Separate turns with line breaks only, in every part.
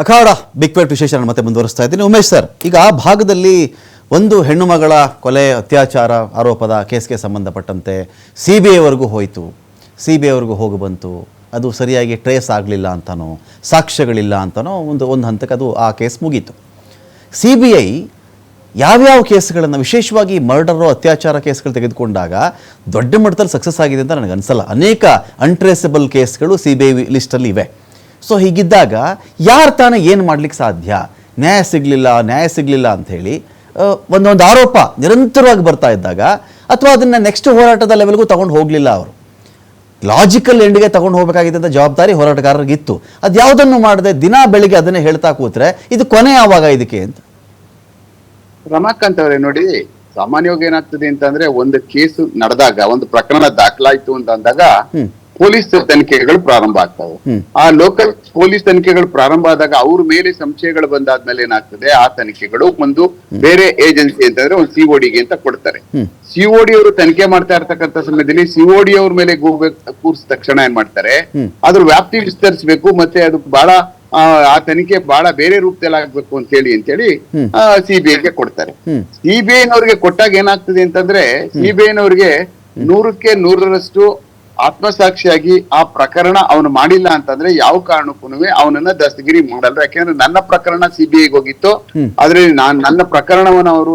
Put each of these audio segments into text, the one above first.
ಅಖಾಡ big plate ವಿಶೇಷ ಮತ್ತೆ ಮುಂದುವರಿಸ್ತಾ ಇದ್ದೀನಿ. ಉಮೇಶ್ ಸರ್, ಈಗ ಆ ಭಾಗದಲ್ಲಿ ಒಂದು ಹೆಣ್ಣು ಮಗಳ ಕೊಲೆ, ಅತ್ಯಾಚಾರ ಆರೋಪದ ಕೇಸ್ಗೆ ಸಂಬಂಧಪಟ್ಟಂತೆ ಸಿ ಬಿ ಐವರೆಗೂ ಹೋಯಿತು. ಸಿ ಬಿ ಐವರೆಗೂ ಹೋಗಿ ಬಂತು. ಅದು ಸರಿಯಾಗಿ ಟ್ರೇಸ್ ಆಗಲಿಲ್ಲ ಅಂತನೋ, ಸಾಕ್ಷ್ಯಗಳಿಲ್ಲ ಅಂತನೋ ಒಂದು ಒಂದು ಹಂತಕ್ಕೆ ಅದು ಆ ಕೇಸ್ ಮುಗೀತು. ಸಿ ಬಿ ಐ ಯಾವ್ಯಾವ ಕೇಸ್ಗಳನ್ನು ವಿಶೇಷವಾಗಿ ಮರ್ಡರು ಅತ್ಯಾಚಾರ ಕೇಸ್ಗಳು ತೆಗೆದುಕೊಂಡಾಗ ದೊಡ್ಡ ಮಟ್ಟದಲ್ಲಿ ಸಕ್ಸಸ್ ಆಗಿದೆ ಅಂತ ನನಗೆ ಅನಿಸಲ್ಲ ಅನೇಕ ಅನ್ಟ್ರೇಸಬಲ್ ಕೇಸ್ಗಳು ಸಿ ಬಿ ಐ ಲಿಸ್ಟಲ್ಲಿ ಇವೆ. ಸೊ ಹೀಗಿದ್ದಾಗ ಯಾರು ತಾನೇ ಏನು ಮಾಡಲಿಕ್ಕೆ ಸಾಧ್ಯ? ನ್ಯಾಯ ಸಿಗಲಿಲ್ಲ ನ್ಯಾಯ ಸಿಗಲಿಲ್ಲ ಅಂಥೇಳಿ ಒಂದೊಂದು ಆರೋಪ ನಿರಂತರವಾಗಿ ಬರ್ತಾ ಇದ್ದಾಗ ಅಥವಾ ಅದನ್ನು ನೆಕ್ಸ್ಟ್ ಹೋರಾಟದ ಲೆವೆಲ್ಗೂ ತೊಗೊಂಡು ಹೋಗಲಿಲ್ಲ ಅವರು. ಲಾಜಿಕಲ್ ಎಂಡ್ಗೆ ತಗೊಂಡು ಹೋಗಬೇಕಾಗಿದ್ದಂಥ ಜವಾಬ್ದಾರಿ ಹೋರಾಟಗಾರರಿಗಿತ್ತು ಅದು ಯಾವುದನ್ನು ಮಾಡದೆ ದಿನ ಬೆಳಿಗ್ಗೆ ಅದನ್ನೇ ಹೇಳ್ತಾ ಕೂತ್ರೆ ಇದು ಕೊನೆ ಯಾವಾಗ ಇದಕ್ಕೆ ಅಂತ?
ರಮಾಕಾಂತ್ ಅವರೇ ನೋಡಿ ಸಾಮಾನ್ಯವಾಗಿ ಏನಾಗ್ತದೆ ಅಂತಂದ್ರೆ ಒಂದು ಕೇಸು ನಡೆದಾಗ ಒಂದು ಪ್ರಕರಣ ದಾಖಲಾಯಿತು ಅಂತ ಅಂದಾಗ
ಹ್ಮ್.
ಪೊಲೀಸ್ ತನಿಖೆಗಳು ಪ್ರಾರಂಭ ಆಗ್ತವೆ. ಆ ಲೋಕಲ್ ಪೊಲೀಸ್ ತನಿಖೆಗಳು ಪ್ರಾರಂಭ ಆದಾಗ ಅವ್ರ ಮೇಲೆ ಸಂಶಯಗಳು ಬಂದಾದ್ಮೇಲೆ ಏನಾಗ್ತದೆ? ಆ ತನಿಖೆಗಳು ಒಂದು ಬೇರೆ ಏಜೆನ್ಸಿ ಅಂತಂದ್ರೆ ಒಂದು ಸಿಒಡಿಗೆ ಅಂತ ಕೊಡ್ತಾರೆ. ಸಿಒಡಿ ಅವರು ತನಿಖೆ ಮಾಡ್ತಾ ಇರ್ತಕ್ಕಂಥ ಸಮಯದಲ್ಲಿ ಸಿಒಡಿ ಅವ್ರ ಮೇಲೆ ಕೂರ್ಸ್ ತಕ್ಷಣ ಏನ್ ಮಾಡ್ತಾರೆ. ಅದ್ರ ವ್ಯಾಪ್ತಿ ವಿಸ್ತರಿಸಬೇಕು ಮತ್ತೆ ಅದು ಬಹಳ ಆ, ತನಿಖೆ ಬಹಳ ಬೇರೆ ರೂಪದಲ್ಲಿ ಆಗ್ಬೇಕು ಅಂತ ಹೇಳಿ ಅಂತೇಳಿ
ಹೇಳಿ
ಸಿಬಿಐಗೆ ಕೊಡ್ತಾರೆ. ಸಿಬಿಐನವ್ರಿಗೆ ಕೊಟ್ಟಾಗ ಏನಾಗ್ತದೆ ಅಂತಂದ್ರೆ ಸಿಬಿಐನವ್ರಿಗೆ ನೂರಕ್ಕೆ ನೂರರಷ್ಟು ಆತ್ಮಸಾಕ್ಷಿಯಾಗಿ ಆ ಪ್ರಕರಣ ಅವನು ಮಾಡಿಲ್ಲ ಅಂತಂದ್ರೆ ಯಾವ ಕಾರಣಕ್ಕೂ ಅವನನ್ನ ದಸ್ತಗಿರಿ ಮಾಡಲ್ಲ. ಯಾಕೆಂದ್ರೆ ನನ್ನ ಪ್ರಕರಣ ಸಿಬಿಐಗೆ ಹೋಗಿತ್ತು. ಆದ್ರೆ ನಾನ್ ನನ್ನ ಪ್ರಕರಣವನ್ನು ಅವರು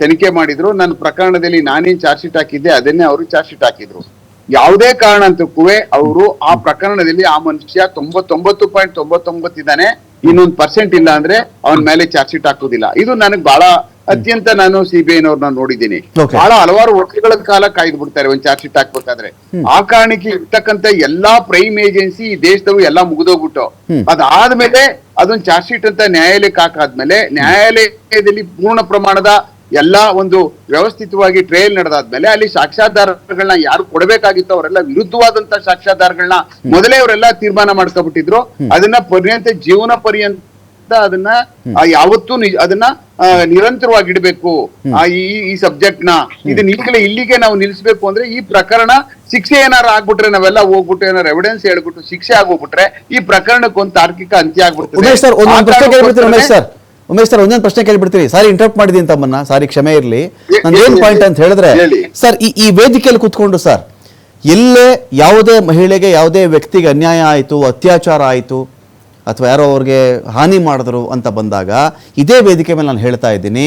ತನಿಖೆ ಮಾಡಿದ್ರು. ನನ್ನ ಪ್ರಕರಣದಲ್ಲಿ ನಾನೇನ್ ಚಾರ್ಜ್ ಶೀಟ್ ಹಾಕಿದ್ದೆ ಅದನ್ನೇ ಅವರು ಚಾರ್ಜ್ ಶೀಟ್ ಹಾಕಿದ್ರು. ಯಾವುದೇ ಕಾರಣಕ್ಕೂ ಅವರು ಆ ಪ್ರಕರಣದಲ್ಲಿ ಆ ಮನುಷ್ಯ ತೊಂಬತ್ತೊಂಬತ್ತು ಪಾಯಿಂಟ್ ತೊಂಬತ್ತೊಂಬತ್ತಿದ್ದಾನೆ ಇನ್ನೊಂದು ಪರ್ಸೆಂಟ್ ಇಲ್ಲ ಅಂದ್ರೆ ಅವನ ಮೇಲೆ ಚಾರ್ಜ್ ಶೀಟ್ ಹಾಕುದಿಲ್ಲ ಇದು ನನಗೆ ಬಹಳ ಅತ್ಯಂತ ನಾನು ಸಿಬಿಐನವ್ರನ್ನ ನೋಡಿದ್ದೀನಿ. ಬಹಳ ಹಲವಾರು ವರ್ಷಗಳ ಕಾಲ ಕಾಯ್ದು ಬಿಡ್ತಾರೆ ಒಂದ್ ಚಾರ್ಜ್ ಶೀಟ್ ಹಾಕ್ಬೇಕಾದ್ರೆ. ಆ ಕಾರಣಕ್ಕೆ ಇರ್ತಕ್ಕಂತ ಎಲ್ಲಾ ಪ್ರೈಮ್ ಏಜೆನ್ಸಿ ಈ ದೇಶದವು ಎಲ್ಲಾ ಮುಗಿದೋಗ್ಬಿಟ್ಟು. ಅದಾದ್ಮೇಲೆ ಅದೊಂದ್ ಚಾರ್ಜ್ ಶೀಟ್ ಅಂತ ನ್ಯಾಯಾಲಯಕ್ಕೆ ಹಾಕಾದ್ಮೇಲೆ ನ್ಯಾಯಾಲಯದಲ್ಲಿ ಪೂರ್ಣ ಪ್ರಮಾಣದ ಎಲ್ಲಾ ಒಂದು ವ್ಯವಸ್ಥಿತವಾಗಿ ಟ್ರಯಲ್ ನಡೆದಾದ್ಮೇಲೆ ಅಲ್ಲಿ ಸಾಕ್ಷ್ಯಾಧಾರಗಳನ್ನ ಯಾರು ಕೊಡಬೇಕಾಗಿತ್ತು ಅವರೆಲ್ಲ ವಿರುದ್ಧವಾದಂತ ಸಾಕ್ಷ್ಯಾಧಾರಗಳನ್ನ ಮೊದಲೇ ಅವರೆಲ್ಲ ತೀರ್ಮಾನ ಮಾಡ್ಕೊಬಿಟ್ಟಿದ್ರು ಅದನ್ನ ಪರ್ಯಂತ ಜೀವನ ಪರ್ಯಂತ ಅದನ್ನ ಯಾವತ್ತೂ ಅದನ್ನ ನಿರಂತರವಾಗಿ ಇಡಬೇಕು. ಆ, ಈ ಸಬ್ಜೆಕ್ಟ್ನ ಇದನ್ನ ಈಗಲೇ ಇಲ್ಲಿಗೆ ನಾವು ನಿಲ್ಲಿಸಬೇಕು ಅಂದ್ರೆ ಈ ಪ್ರಕರಣ ಶಿಕ್ಷೆ ಏನಾರು ಆಗ್ಬಿಟ್ರೆ ನಾವೆಲ್ಲ ಹೋಗ್ಬಿಟ್ಟು ಏನಾರು ಎವಿಡೆನ್ಸ್ ಹೇಳ್ಬಿಟ್ಟು ಶಿಕ್ಷೆ ಆಗೋಗ್ಬಿಟ್ರೆ ಈ ಪ್ರಕರಣಕ್ಕೆ ಒಂದು ತಾರ್ಕಿಕ ಅಂತ್ಯ ಆಗ್ಬಿಡ್ತದೆ.
ಉಮೇಶ್ ಸರ್ ಒಂದೊಂದು ಪ್ರಶ್ನೆ ಕೇಳ್ಬಿಡ್ತೀನಿ ಉಮೇಶ್ ಸರ್.
ಕಾರಣಕ್ಕೋಸ್ಕರನೇ
ಸರ್ ಒಂದೊಂದು ಪ್ರಶ್ನೆ ಕೇಳ್ಬಿಡ್ತೀರಿ ಸಾರಿ ಇಂಟರಪ್ಟ್ ಮಾಡಿದೀನಿ ತಮ್ಮನ್ನ. ಸಾರಿ ಕ್ಷಮೆ ಇರಲಿ. ನಾನು ಏನ್ ಪಾಯಿಂಟ್ ಅಂತ ಹೇಳಿದ್ರೆ
ಹೇಳಿ.
ಸರ್ ಈ ಈ ವೇದಿಕೆಯಲ್ಲಿ ಕುತ್ಕೊಂಡು ಸರ್ ಎಲ್ಲೇ ಯಾವುದೇ ಮಹಿಳೆಗೆ ಯಾವುದೇ ವ್ಯಕ್ತಿಗೆ ಅನ್ಯಾಯ ಆಯಿತು ಅತ್ಯಾಚಾರ ಆಯಿತು ಅಥವಾ ಯಾರೋ ಅವ್ರಿಗೆ ಹಾನಿ ಮಾಡಿದ್ರು ಅಂತ ಬಂದಾಗ ಇದೇ ವೇದಿಕೆ ಮೇಲೆ ನಾನು ಹೇಳ್ತಾ ಇದ್ದೀನಿ,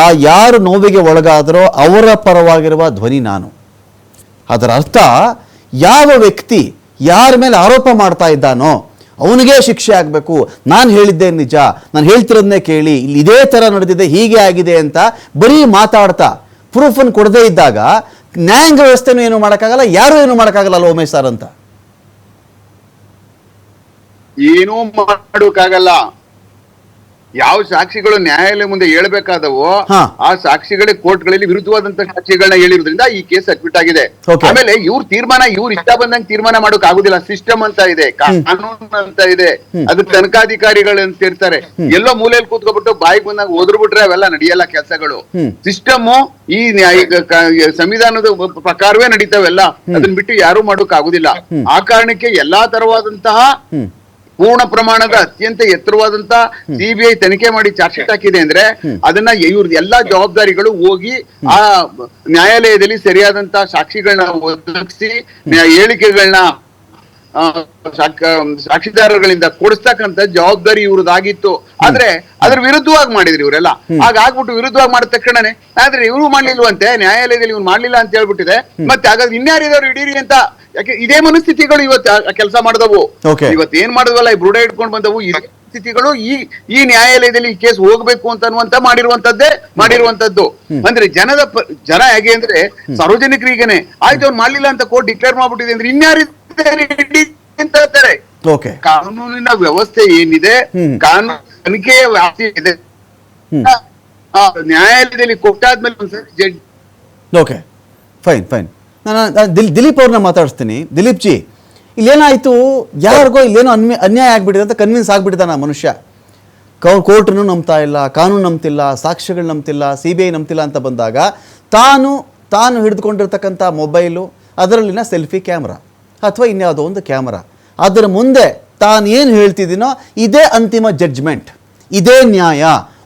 ಆ ಯಾರು ನೋವಿಗೆ ಒಳಗಾದರೋ ಅವರ ಪರವಾಗಿರುವ ಧ್ವನಿ ನಾನು. ಅದರ ಅರ್ಥ, ಯಾವ ವ್ಯಕ್ತಿ ಯಾರ ಮೇಲೆ ಆರೋಪ ಮಾಡ್ತಾ ಇದ್ದಾನೋ ಅವನಿಗೆ ಶಿಕ್ಷೆ ಆಗಬೇಕು. ನಾನು ಹೇಳಿದ್ದೆ ನಿಜ, ನಾನು ಹೇಳ್ತಿರೋದನ್ನೇ ಕೇಳಿ, ಇಲ್ಲಿ ಇದೇ ಥರ ನಡೆದಿದೆ, ಹೀಗೆ ಆಗಿದೆ ಅಂತ ಬರೀ ಮಾತಾಡ್ತಾ ಪ್ರೂಫನ್ನು ಕೊಡದೇ ಇದ್ದಾಗ ನ್ಯಾಯಾಂಗ ವ್ಯವಸ್ಥೆನೂ ಏನು ಮಾಡೋಕ್ಕಾಗಲ್ಲ, ಯಾರೂ ಏನು ಮಾಡೋಕ್ಕಾಗಲ್ಲ ಅಲ್ಲ ಉಮೇಶ್ ಸರ್ ಅಂತ.
ಏನೂ ಮಾಡೋಕ್ಕಾಗಲ್ಲ. ಯಾವ ಸಾಕ್ಷಿಗಳು ನ್ಯಾಯಾಲಯ ಮುಂದೆ ಹೇಳ್ಬೇಕಾದವೋ. ಆ ಸಾಕ್ಷಿಗಳೇ ಕೋರ್ಟ್ಗಳಲ್ಲಿ ವಿರುದ್ಧವಾದಂತ ಸಾಕ್ಷಿಗಳನ್ನ ಹೇಳಿರೋದ್ರಿಂದ ಈ ಕೇಸ್ ಅಕ್ವಿಟ್ ಆಗಿದೆ. ಆಮೇಲೆ ಇವ್ರ ತೀರ್ಮಾನ ಇವ್ರ ಇಷ್ಟ ಬಂದಂಗೆ ತೀರ್ಮಾನ ಮಾಡೋಕ್ ಆಗುದಿಲ್ಲ. ಸಿಸ್ಟಮ್ ಅಂತ ಇದೆ ಕಾನೂನು ಅಂತ ಇದೆ. ಅದು ತನಿಖಾಧಿಕಾರಿಗಳು ಅಂತ ಇರ್ತಾರೆ ಎಲ್ಲೋ ಮೂಲೆಯಲ್ಲಿ ಕೂತ್ಕೊಬಿಟ್ಟು ಬಾಯಿ ಬಂದಾಗ ಓದ್ರು ಬಿಟ್ರೆ ಅವೆಲ್ಲ ನಡೆಯಲ್ಲ ಕೆಲಸಗಳು. ಸಿಸ್ಟಮ್ ಈ ಸಂವಿಧಾನದ ಪ್ರಕಾರವೇ ನಡೀತಾವೆಲ್ಲ ಅದನ್ನ ಬಿಟ್ಟು ಯಾರು ಮಾಡೋಕ್ ಆಗುದಿಲ್ಲ. ಆ ಕಾರಣಕ್ಕೆ ಎಲ್ಲಾ ತರವಾದಂತಹ ಪೂರ್ಣ ಪ್ರಮಾಣದ ಅತ್ಯಂತ ಎತ್ತರವಾದಂತ ಸಿಬಿಐ ತನಿಖೆ ಮಾಡಿ ಚಾರ್ಜ್ ಶೀಟ್ ಹಾಕಿದೆ ಅಂದ್ರೆ ಅದನ್ನ ಇವ್ರದ್ದು ಎಲ್ಲಾ ಜವಾಬ್ದಾರಿಗಳು ಹೋಗಿ ಆ ನ್ಯಾಯಾಲಯದಲ್ಲಿ ಸರಿಯಾದಂತ ಸಾಕ್ಷಿಗಳನ್ನ ಒದಗಿಸಿ ಹೇಳಿಕೆಗಳನ್ನ ಸಾಕ್ಷಿದಾರಗಳಿಂದ ಕೊಡಿಸ್ತಕ್ಕಂತ ಜವಾಬ್ದಾರಿ ಇವ್ರದ್ದಾಗಿತ್ತು. ಆದ್ರೆ ಅದ್ರ ವಿರುದ್ಧವಾಗಿ ಮಾಡಿದ್ರಿ ಇವರೆಲ್ಲ. ಆಗ ಆಗ್ಬಿಟ್ಟು ವಿರುದ್ಧವಾಗಿ ಮಾಡಿದ ತಕ್ಷಣನೇ ಆದ್ರೆ ಇವ್ರು ಮಾಡ್ಲಿಲ್ವಂತೆ ನ್ಯಾಯಾಲಯದಲ್ಲಿ ಇವ್ರು ಮಾಡ್ಲಿಲ್ಲ ಅಂತ ಹೇಳ್ಬಿಟ್ಟಿದೆ. ಮತ್ತೆ ಹಾಗಾದ್ರೆ ಇನ್ಯಾರಿದವ್ರು ಇಡೀರಿ ಅಂತ ಯಾಕೆ ಇದೇ ಮನಸ್ಥಿತಿಗಳು ಇವತ್ತು ಕೆಲಸ ಮಾಡಿದವು. ಇವತ್ತು ಏನ್ ಮಾಡಿದ್ವಲ್ಲ ಈ ಬುಡ ಇಟ್ಕೊಂಡು ಬಂದವು. ಈ ಸ್ಥಿತಿಗಳು ಈ ಈ ನ್ಯಾಯಾಲಯದಲ್ಲಿ ಈ ಕೇಸ್ ಹೋಗ್ಬೇಕು ಅಂತ ಅನ್ನುವಂತ ಮಾಡಿರುವಂತದ್ದೇ ಮಾಡಿರುವಂತದ್ದು ಅಂದ್ರೆ ಜನದ ಜನ ಹೇಗೆ ಅಂದ್ರೆ ಸಾರ್ವಜನಿಕರಿಗೇನೆ ಆಯ್ತು ಅವ್ನು ಮಾಡ್ಲಿಲ್ಲ ಅಂತ ಕೋರ್ಟ್ ಡಿಕ್ಲೇರ್ ಮಾಡ್ಬಿಟ್ಟಿದೆ ಅಂದ್ರೆ ಇನ್ಯಾರಿದ್ದಾರೆ ಅಂತ ಹೇಳ್ತಾರೆ. ಕಾನೂನಿನ ವ್ಯವಸ್ಥೆ ಏನಿದೆ. ಕಾನೂನು ತನಿಖೆಯ ವ್ಯಾಪ್ತಿ ಇದೆ. ನ್ಯಾಯಾಲಯದಲ್ಲಿ ಕೊಟ್ಟಾದ್ಮೇಲೆ ಒಂದ್ಸರಿ ಜಡ್ಜ್
ಓಕೆ ಫೈನ್ ಫೈನ್ ನಾನು ದಿಲ್, ದಿಲೀಪ್ ಅವ್ರನ್ನ ಮಾತಾಡಿಸ್ತೀನಿ. ದಿಲೀಪ್ ಜಿ, ಇಲ್ಲೇನಾಯಿತು? ಯಾರಿಗೋ ಇಲ್ಲೇನೋ ಅನ್ಯ ಅನ್ಯಾಯ ಆಗಿಬಿಟ್ಟಿದೆ ಅಂತ ಕನ್ವಿನ್ಸ್ ಆಗಿಬಿಟ್ಟಿದ್ದಾನೆ ಆ ಮನುಷ್ಯ. ಕೌ ಕೋರ್ಟನ್ನು ನಂಬ್ತಾ ಇಲ್ಲ, ಕಾನೂನು ನಂಬ್ತಿಲ್ಲ, ಸಾಕ್ಷ್ಯಗಳು ನಂಬ್ತಿಲ್ಲ ಸಿ ಬಿ ಐ ನಂಬ್ತಿಲ್ಲ ಅಂತ ಬಂದಾಗ ತಾನು ತಾನು ಹಿಡಿದುಕೊಂಡಿರ್ತಕ್ಕಂಥ ಮೊಬೈಲು, ಅದರಲ್ಲಿನ ಸೆಲ್ಫಿ ಕ್ಯಾಮ್ರಾ ಅಥವಾ ಇನ್ಯಾವುದೋ ಒಂದು ಕ್ಯಾಮ್ರಾ. ಅದರ ಮುಂದೆ ತಾನೇನು ಹೇಳ್ತಿದ್ದೀನೋ ಇದೇ ಅಂತಿಮ ಜಡ್ಜ್ಮೆಂಟ್ ಇದೇ ನ್ಯಾಯ.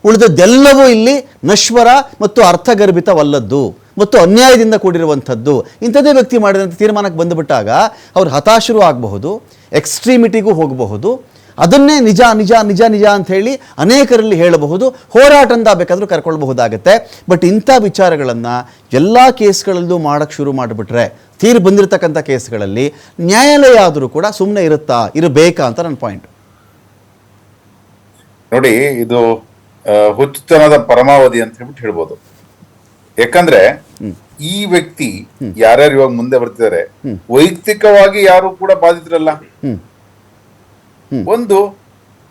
ಉಳಿದದ್ದೆಲ್ಲವೂ ಇಲ್ಲಿ ನಶ್ವರ ಮತ್ತು ಅರ್ಥಗರ್ಭಿತವಲ್ಲದ್ದು. ಮತ್ತು ಅನ್ಯಾಯದಿಂದ ಕೂಡಿರುವಂಥದ್ದು, ಇಂಥದ್ದೇ ವ್ಯಕ್ತಿ ಮಾಡಿದಂಥ ತೀರ್ಮಾನಕ್ಕೆ ಬಂದುಬಿಟ್ಟಾಗ ಅವ್ರು ಹತಾಶರು ಆಗಬಹುದು ಎಕ್ಸ್ಟ್ರೀಮಿಟಿಗೂ ಹೋಗಬಹುದು. ಅದನ್ನೇ ನಿಜ ನಿಜ ನಿಜ ನಿಜ ಅಂತ ಹೇಳಿ ಅನೇಕರಲ್ಲಿ ಹೇಳಬಹುದು ಹೋರಾಟ ಅಂತ ಬೇಕಾದರೂ ಕರ್ಕೊಳ್ಬಹುದಾಗತ್ತೆ. ಬಟ್ ಇಂಥ ವಿಚಾರಗಳನ್ನು ಎಲ್ಲ ಕೇಸ್ಗಳಲ್ಲೂ ಮಾಡೋಕ್ಕೆ ಶುರು ಮಾಡಿಬಿಟ್ರೆ, ತೀರ್ ಬಂದಿರತಕ್ಕಂಥ ಕೇಸ್ಗಳಲ್ಲಿ ನ್ಯಾಯಾಲಯ ಆದರೂ ಕೂಡ ಸುಮ್ಮನೆ ಇರುತ್ತಾ, ಇರಬೇಕಾ ಅಂತ ನನ್ನ ಪಾಯಿಂಟ್
ನೋಡಿ, ಇದು ಹುಚ್ಚುತನದ ಪರಮಾವಧಿ ಅಂತ ಹೇಳ್ಬಿಟ್ಟು ಹೇಳ್ಬೋದು. ಯಾಕಂದ್ರೆ ಈ ವ್ಯಕ್ತಿ ಯಾರ್ಯಾರು ಇವಾಗ ಮುಂದೆ ಬರ್ತಿದ್ದಾರೆ ವೈಯಕ್ತಿಕವಾಗಿ ಯಾರು ಕೂಡ ಬಾಧಿತರಲ್ಲ. ಒಂದು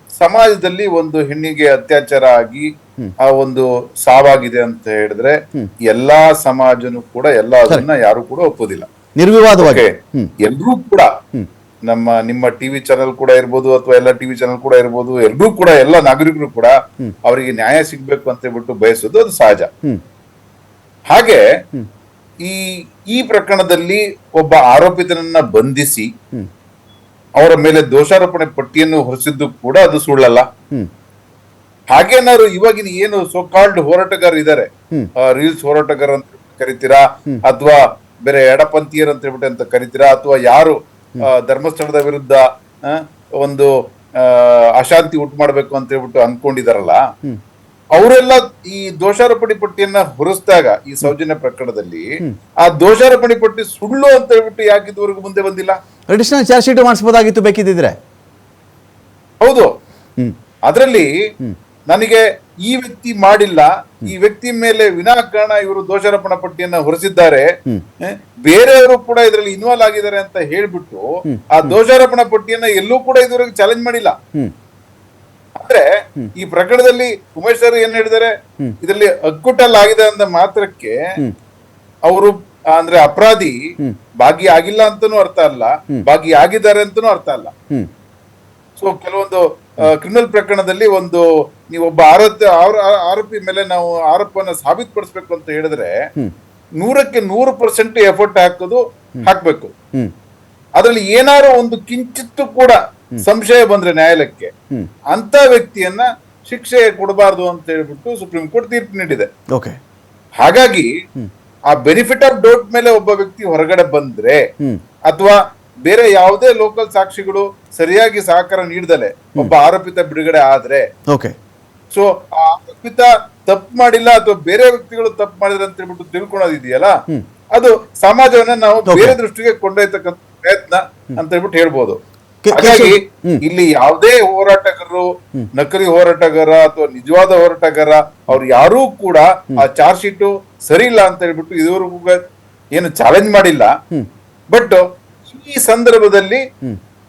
ಸಮಾಜದಲ್ಲಿ ಒಂದು ಹೆಣ್ಣಿಗೆ ಅತ್ಯಾಚಾರ ಆಗಿ ಆ ಒಂದು ಸಾವಾಗಿದೆ ಅಂತ ಹೇಳಿದ್ರೆ ಎಲ್ಲಾ ಸಮಾಜನು ಕೂಡ ಎಲ್ಲ ಅದನ್ನ ಯಾರು ಕೂಡ ಒಪ್ಪೋದಿಲ್ಲ.
ನಿರ್ವಿವಾದವಾಗಿ.
ಎಲ್ರೂ ಕೂಡ ನಮ್ಮ ನಿಮ್ಮ ಟಿವಿ ಚಾನೆಲ್ ಕೂಡ ಇರ್ಬೋದು ಅಥವಾ ಎಲ್ಲ ಟಿವಿ ಚಾನೆಲ್ ಕೂಡ ಇರ್ಬೋದು ಎಲ್ರೂ ಕೂಡ ಎಲ್ಲ ನಾಗರಿಕರು ಕೂಡ ಅವರಿಗೆ ನ್ಯಾಯ ಸಿಗ್ಬೇಕು ಅಂತ ಹೇಳ್ಬಿಟ್ಟು ಬಯಸೋದು ಅದು ಸಹಜ. ಹಾಗೆ ಈ ಈ ಪ್ರಕರಣದಲ್ಲಿ ಒಬ್ಬ ಆರೋಪಿತನನ್ನ ಬಂಧಿಸಿ. ಅವರ ಮೇಲೆ ದೋಷಾರೋಪಣೆ ಪಟ್ಟಿಯನ್ನು ಹೊರಿಸಿದ್ದು ಕೂಡ ಅದು ಸುಳ್ಳಲ್ಲ. ಹಾಗೇನಾದ್ರು ಇವಾಗಿನ ಏನು ಸೋಕಾಲ್ಡ್ ಹೋರಾಟಗಾರ ಇದ್ದಾರೆ. ರೀಲ್ಸ್ ಹೋರಾಟಗಾರ ಅಂತ ಕರಿತೀರಾ? ಅಥವಾ ಬೇರೆ ಎಡಪಂಥೀಯರು ಅಂತ ಹೇಳ್ಬಿಟ್ಟು ಅಂತ ಕರಿತೀರಾ? ಅಥವಾ ಯಾರು ಧರ್ಮಸ್ಥಳದ ವಿರುದ್ಧ ಒಂದು ಅಶಾಂತಿ ಉಂಟು ಮಾಡ್ಬೇಕು ಅಂತ ಹೇಳ್ಬಿಟ್ಟು ಅನ್ಕೊಂಡಿದಾರಲ್ಲ? ಅವರೆಲ್ಲ ಈ ದೋಷಾರೋಪಣೆ ಪಟ್ಟಿಯನ್ನ ಹೊರಿಸಿದಾಗ ಈ ಸೌಜನ್ಯ ಪ್ರಕರಣದಲ್ಲಿ ಆ ದೋಷಾರೋಪಣೆ ಪಟ್ಟಿ ಸುಳ್ಳು ಅಂತ ಹೇಳ್ಬಿಟ್ಟು ಯಾಕೆ ಇದುವರೆಗೂ ಮುಂದೆ ಬಂದಿಲ್ಲ?
ಅಡಿಷನಲ್ ಚಾರ್ಜ್ ಶೀಟ್ ಮಾಡಿಸಬಹುದಾಗಿತ್ತು ಬೇಕಿದ್ದಿದ್ರೆ.
ಹೌದು. ಅದರಲ್ಲಿ ನನಗೆ ಈ ವ್ಯಕ್ತಿ ಮಾಡಿಲ್ಲ ಈ ವ್ಯಕ್ತಿ ಮೇಲೆ ವಿನಾಕಾರಣ ಇವರು ದೋಷಾರೋಪಣ ಪಟ್ಟಿಯನ್ನ ಹೊರಿಸಿದ್ದಾರೆ ಬೇರೆಯವರು ಕೂಡ ಇದರಲ್ಲಿ ಇನ್ವಾಲ್ವ್ ಆಗಿದ್ದಾರೆ ಅಂತ ಹೇಳ್ಬಿಟ್ಟು ಆ ದೋಷಾರೋಪಣ ಪಟ್ಟಿಯನ್ನ ಎಲ್ಲೂ ಕೂಡ ಇದುವರೆಗೆ ಚಾಲೆಂಜ್ ಮಾಡಿಲ್ಲ. ಅಂದ್ರೆ ಈ ಪ್ರಕರಣದಲ್ಲಿ ಉಮೇಶ್ ಸರ್ ಏನ್ ಹೇಳಿದ್ದಾರೆ? ಇದರಲ್ಲಿ ಅಕ್ಕುಟಲ್ ಆಗಿದೆ ಅಂದ ಮಾತ್ರಕ್ಕೆ ಅವರು ಅಂದ್ರೆ ಅಪರಾಧಿ ಭಾಗಿಯಾಗಿಲ್ಲ ಅಂತಾನೂ ಅರ್ಥ ಅಲ್ಲ. ಭಾಗಿಯಾಗಿದ್ದಾರೆ ಅಂತಾನೂ ಅರ್ಥ ಅಲ್ಲ. ಸೊ ಕೆಲವೊಂದು ಕ್ರಿಮಿನಲ್ ಪ್ರಕರಣದಲ್ಲಿ ಒಂದು ನೀವು ಒಬ್ಬ ಆರೋಪ ಆರೋಪಿ ಮೇಲೆ ನಾವು ಆರೋಪವನ್ನ ಸಾಬೀತುಪಡಿಸ್ಬೇಕು ಅಂತ ಹೇಳಿದ್ರೆ ನೂರಕ್ಕೆ ನೂರು ಪರ್ಸೆಂಟ್ ಎಫರ್ಟ್ ಹಾಕೋದು ಹಾಕ್ಬೇಕು.
ಅದರಲ್ಲಿ
ಅದ್ರಲ್ಲಿ ಏನಾರು ಒಂದು ಕಿಂಚಿತ್ತು ಕೂಡ ಸಂಶಯ ಬಂದ್ರೆ ನ್ಯಾಯಾಲಯಕ್ಕೆ. ಅಂತ ವ್ಯಕ್ತಿಯನ್ನ ಶಿಕ್ಷೆ ಕೊಡಬಾರದು ಅಂತ ಹೇಳ್ಬಿಟ್ಟು ಸುಪ್ರೀಂ ಕೋರ್ಟ್ ತೀರ್ಪು ನೀಡಿದೆ. ಹಾಗಾಗಿ ಆ ಬೆನಿಫಿಟ್ ಆಫ್ ಡೌಟ್ ಮೇಲೆ ಒಬ್ಬ ವ್ಯಕ್ತಿ ಹೊರಗಡೆ ಬಂದ್ರೆ ಅಥವಾ ಬೇರೆ ಯಾವುದೇ ಲೋಕಲ್ ಸಾಕ್ಷಿಗಳು ಸರಿಯಾಗಿ ಸಹಕಾರ ನೀಡದಲೆ ಒಬ್ಬ ಆರೋಪಿತ ಬಿಡುಗಡೆ ಆದ್ರೆ.
ಓಕೆ.
ಸೊ ಆ ಆರೋಪಿತ ತಪ್ಪು ಮಾಡಿಲ್ಲ ಅಥವಾ ಬೇರೆ ವ್ಯಕ್ತಿಗಳು ತಪ್ಪು ಮಾಡಿದ್ರೆ ಅಂತ ಹೇಳ್ಬಿಟ್ಟು ತಿಳ್ಕೊಳೋದಿದೆಯಲ್ಲ ಅದು ಸಮಾಜವನ್ನ ನಾವು ಬೇರೆ ದೃಷ್ಟಿಗೆ ಕೊಂಡೊಯ್ತಕ್ಕಂಥ ಪ್ರಯತ್ನ ಅಂತ ಹೇಳ್ಬಿಟ್ಟು ಹೇಳ್ಬೋದು. ಹಾಗಾಗಿ ಇಲ್ಲಿ ಯಾವುದೇ ಹೋರಾಟಗಾರರು ನಕಲಿ ಹೋರಾಟಗಾರ ಅಥವಾ ನಿಜವಾದ ಹೋರಾಟಗಾರ ಅವ್ರು ಯಾರೂ ಕೂಡ ಆ ಚಾರ್ಜ್ ಶೀಟ್ ಸರಿ ಇಲ್ಲ ಅಂತ ಹೇಳ್ಬಿಟ್ಟು ಇದುವರೆಗೂ ಏನು ಚಾಲೆಂಜ್ ಮಾಡಿಲ್ಲ. ಬಟ್ ಈ ಸಂದರ್ಭದಲ್ಲಿ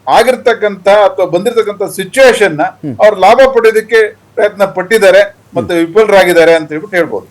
ಆಗಿರ್ತಕ್ಕಂತ ಅಥವಾ ಬಂದಿರತಕ್ಕಂತ ಸಿಚುವೇಶನ್ನ ಅವ್ರು ಲಾಭ ಪಡೆಯೋದಕ್ಕೆ ಪ್ರಯತ್ನ ಪಟ್ಟಿದ್ದಾರೆ ಮತ್ತೆ ವಿಫಲರಾಗಿದ್ದಾರೆ ಅಂತ ಹೇಳ್ಬಿಟ್ಟು ಹೇಳ್ಬೋದು.